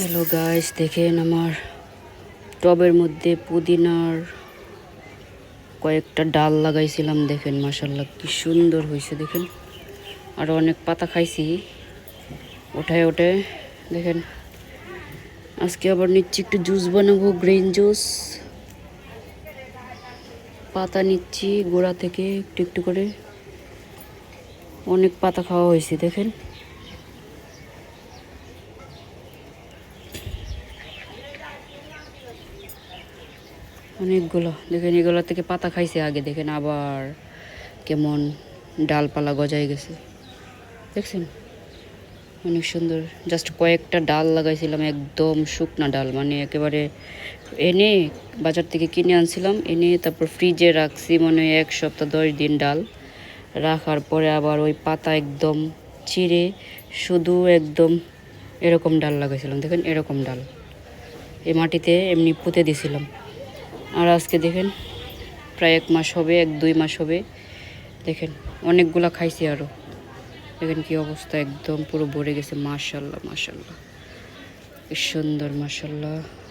Hello guys দেখেন আমার টবের মধ্যে পুদিনার কয়েকটা ডাল লাগাইছিলাম, দেখেন মাসাল্লাহ কি সুন্দর হয়েছে দেখেন। আর অনেক পাতা খাইছি ওঠায় ওঠে দেখেন। আজকে আবার নিচ্ছি একটু জুস বানাবো, গ্রিন জুস। পাতা নিচ্ছি গোড়া থেকে, একটু একটু করে। অনেক পাতা খাওয়া হয়েছে, দেখেন। অনেকগুলো। দেখেন এগুলো থেকে পাতা খাইছে আগে, দেখেন আবার কেমন ডালপালা গজায় গেছে। দেখছেন? অনেক সুন্দর। জাস্ট কয়েকটা ডাল লাগাইছিলাম, একদম শুকনা ডাল মানে একেবারে এনে বাজার থেকে কিনে আনছিলাম, এনে তারপর ফ্রিজে রাখছি মনে হয় এক সপ্তাহ দশ দিন ডাল। রাখার পরে আবার ওই পাতা একদম চিড়ে শুধু একদম এরকম ডাল লাগাইছিলাম, দেখেন এরকম ডাল। এই মাটিতে এমনি পুঁতে দিছিলাম। আর আজকে দেখেন, প্রায় এক মাস হবে, এক দুই মাস হবে। দেখেন, অনেকগুলা খাইছি আরও দেখেন কি অবস্থা, একদম পুরো ভরে গেছে মাশাল্লাহ। কি সুন্দর, মাশাল্লাহ।